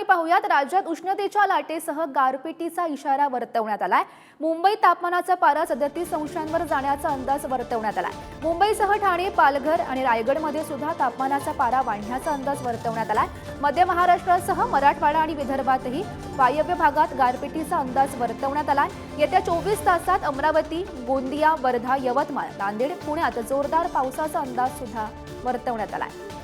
बातमी पाहूयात. राज्यात उष्णतेच्या लाटेसह गारपिटीचा इशारा वर्तवण्यात आलाय. मुंबई तापमानाचा पारा सदतीस अंशांवर जाण्याचा अंदाज वर्तवण्यात आलाय. मुंबईसह ठाणे पालघर आणि रायगडमध्ये सुद्धा तापमानाचा पारा वाढण्याचा अंदाज वर्तवण्यात आलाय. मध्य महाराष्ट्रासह मराठवाडा आणि विदर्भातही वायव्य भागात गारपिटीचा अंदाज वर्तवण्यात आलाय. येत्या चोवीस तासात अमरावती गोंदिया वर्धा यवतमाळ नांदेड पुण्यात जोरदार पावसाचा अंदाज सुद्धा वर्तवण्यात आलाय.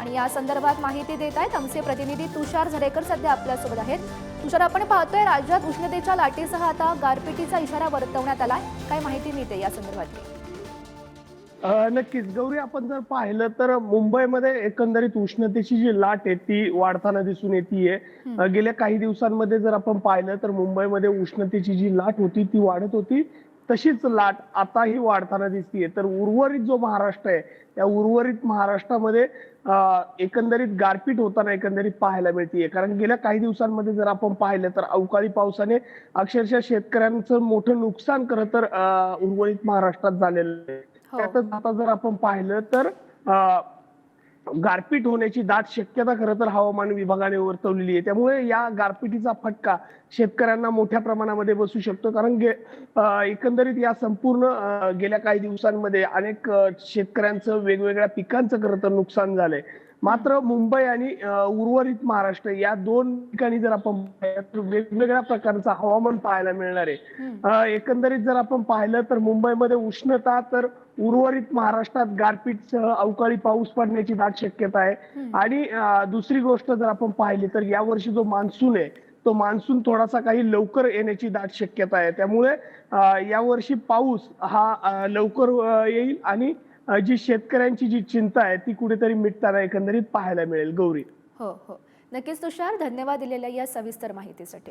आणि या संदर्भात माहिती देत आहेत आमचे प्रतिनिधी तुषार झरेकर सध्या आपल्यासोबत आहेत. तुषार आपण पाहतोय राज्यात उष्णतेच्या लाटेसह आता गारपिटीचा इशारा वर्तवण्यात आलाय. काय माहिती मिळते या संदर्भातली? अ, नक्कीच. गौरी आपण जर पाहिलं तर मुंबईमध्ये एकंदरीत उष्णतेची जी लाट आहे ती वाढताना दिसून येते गेल्या काही दिवसांमध्ये जर आपण पाहिलं तर मुंबईमध्ये उष्णतेची जी लाट होती ती वाढत होती. तशीच लाट आताही वाढताना दिसतीये. तर उर्वरित जो महाराष्ट्र आहे त्या उर्वरित महाराष्ट्रामध्ये एकंदरीत गारपीट होताना एकंदरीत पाहायला मिळतीये. कारण गेल्या काही दिवसांमध्ये जर आपण पाहिलं तर अवकाळी पावसाने अक्षरशः शेतकऱ्यांचं मोठं नुकसान खरं तर उर्वरित महाराष्ट्रात झालेलं आहे. हो. त्यातच आता जर आपण पाहिलं तर गारपीट होण्याची दाट शक्यता खरं तर हवामान विभागाने वर्तवलेली आहे. त्यामुळे या गारपिटीचा फटका शेतकऱ्यांना मोठ्या प्रमाणामध्ये बसू शकतो. कारण गे- एकंदरीत या संपूर्ण गेल्या काही दिवसांमध्ये अनेक शेतकऱ्यांचं वेगवेगळ्या पिकांचं खरं तर नुकसान झालंय. मात्र मुंबई आणि उर्वरित महाराष्ट्र या दोन ठिकाणी जर आपण वेगवेगळ्या प्रकारचं हवामान पाहायला मिळणार आहे. एकंदरीत जर आपण पाहिलं तर मुंबईमध्ये उष्णता तर उर्वरित महाराष्ट्रात गारपीटसह अवकाळी पाऊस पडण्याची दाट शक्यता आहे. आणि दुसरी गोष्ट जर आपण पाहिली तर यावर्षी जो मान्सून आहे तो मान्सून थोडासा काही लवकर येण्याची दाट शक्यता आहे. त्यामुळे यावर्षी पाऊस हा लवकर येईल आणि जी शेतकऱ्यांची जी चिंता आहे ती कुठेतरी मिटताना एकंदरीत पाहायला मिळेल. गौरी. हो हो. नक्कीच तुषार धन्यवाद दिलेल्या या सविस्तर माहितीसाठी.